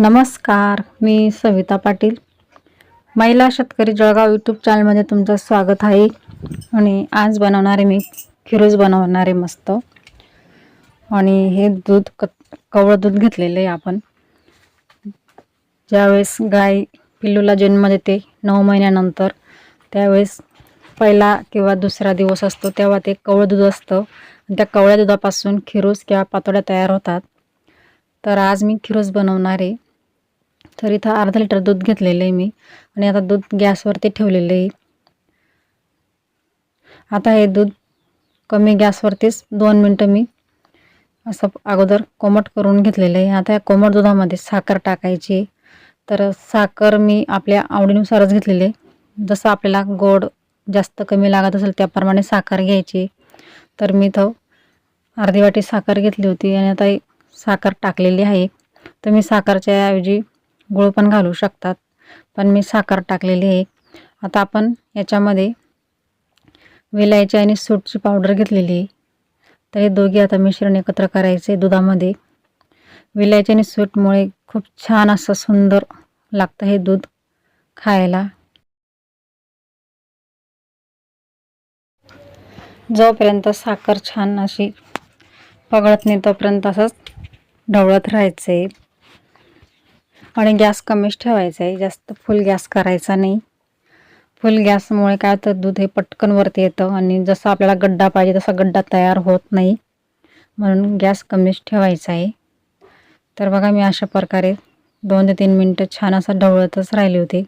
नमस्कार मी सविता पाटील. महिला शेतकरी जळगाव यूट्यूब चॅनलमध्ये तुमचं स्वागत आहे. आणि आज बनवणारे मी खिरोज बनवणारे मस्त. आणि हे दूध क कवळं दूध घेतलेलं आहे आपण. ज्यावेळेस गाय पिल्लूला जन्म देते नऊ महिन्यानंतर त्यावेळेस पहिला किंवा दुसरा दिवस असतो तेव्हा ते कवळं दूध असतं. आणि त्या कवळ्या दुधापासून खिरोज किंवा पातोड्या तयार होतात. तर आज मी खिरोज बनवणार आहे. तर इथं अर्धा लिटर दूध घेतलेलं आहे मी. आणि आता दूध गॅसवरती ठेवलेलं आहे. आता हे दूध कमी गॅसवरतीच दोन मिनटं मी असं अगोदर कोमट करून घेतलेलं आहे. आता या कोमट दुधामध्ये साखर टाकायची तर साखर मी आपल्या आवडीनुसारच घेतलेली आहे. जसं आपल्याला गोड जास्त कमी लागत असेल त्याप्रमाणे साखर घ्यायची तर मी इथं अर्धी वाटी साखर घेतली होती आणि आता साखर टाकलेली आहे. तर मी साखरच्या ऐवजी गुळ पण घालू शकतात. पण मी साखर टाकलेली आहे. आता आपण याच्यामध्ये विलायची आणि सूटची पावडर घेतलेली आहे. तर हे दोघे आता मिश्रण एकत्र करायचे दुधामध्ये. विलायची आणि सूटमुळे खूप छान असं सुंदर लागतं हे दूध खायला. जोपर्यंत साखर छान अशी पगळत नाही तोपर्यंत असंच ढवळत राहायचं. आहे आणि गॅस कमीच ठेवायचा आहे. जास्त फुल गॅस करायचा नाही. फुल गॅसमुळे काय होतं दूध हे पटकन वरती येतं आणि जसं आपल्याला गड्डा पाहिजे तसा गड्डा तयार होत नाही. म्हणून गॅस कमीच ठेवायचा आहे. तर बघा मी अशा प्रकारे दोन ते तीन मिनटं छान असं ढवळतच राहिली होती.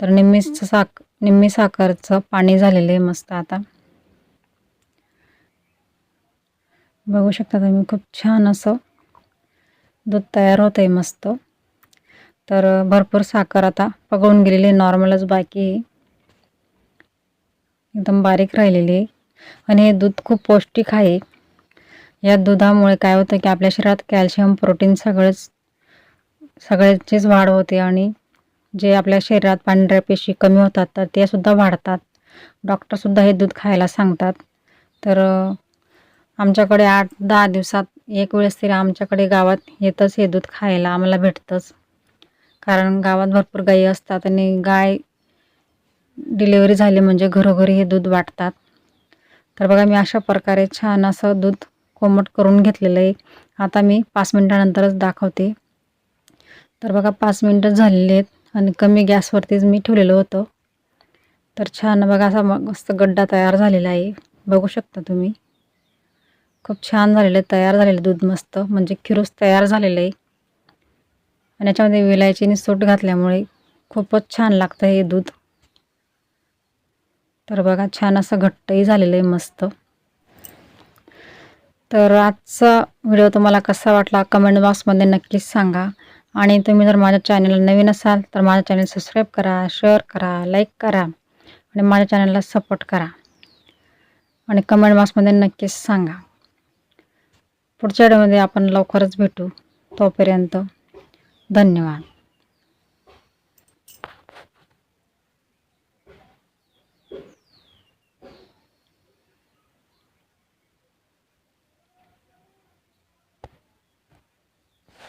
तर निम्मीचं साक निम्मी साखरचं पाणी झालेलं आहे मस्त आता. बघू शकता तुम्ही खूप छान असं दूध तयार होतं आहे मस्त. तर भरपूर साखर आता पगळून गेलेली आहे. नॉर्मलच बाकी आहे. एकदम बारीक राहिलेली आहे. आणि हे दूध खूप पौष्टिक आहे. या दुधामुळे काय होतं की आपल्या शरीरात कॅल्शियम प्रोटीन सगळंच सगळ्याचीच वाढ होते आणि जे आपल्या शरीरात पांढऱ्या पेशी कमी होतात तर ते सुद्धा वाढतात. डॉक्टरसुद्धा हे दूध खायला सांगतात. तर आमच्याकडे आठ दहा दिवसात एक वेळेस तरी आमच्याकडे गावात येतच हे दूध खायला. आम्हाला भेटतंच. कारण गावात भरपूर गायी असतात आणि गाय डिलेवरी झाली म्हणजे घरोघरी हे दूध वाटतात. तर बघा मी अशा प्रकारे छान असं दूध कोमट करून घेतलेलं आहे. आता मी पाच मिनटानंतरच दाखवते. तर बघा पाच मिनटं झालेली आहेत आणि कमी गॅसवरतीच मी ठेवलेलं होतं. तर छान बघा असा मस्त गड्डा तयार झालेला आहे. बघू शकता तुम्ही. खूप छान झालेलं आहे तयार झालेलं दूध मस्त. म्हणजे खिरूस तयार झालेलं आहे. आणि याच्यामध्ये विलायचीने सूट घातल्यामुळे खूपच छान लागतं हे दूध. तर बघा छान असं घट्टही झालेलं आहे मस्त. तर आजचा व्हिडिओ तुम्हाला कसा वाटला कमेंट बॉक्समध्ये नक्कीच सांगा. आणि तुम्ही जर माझ्या चॅनलला नवीन असाल तर माझ्या चॅनल सबस्क्राईब करा शेअर करा लाईक करा आणि माझ्या चॅनलला सपोर्ट करा. आणि कमेंट बॉक्समध्ये नक्कीच सांगा. पुढच्या व्हिडिओमध्ये आपण लवकरच भेटू. तोपर्यंत धन्यवाद.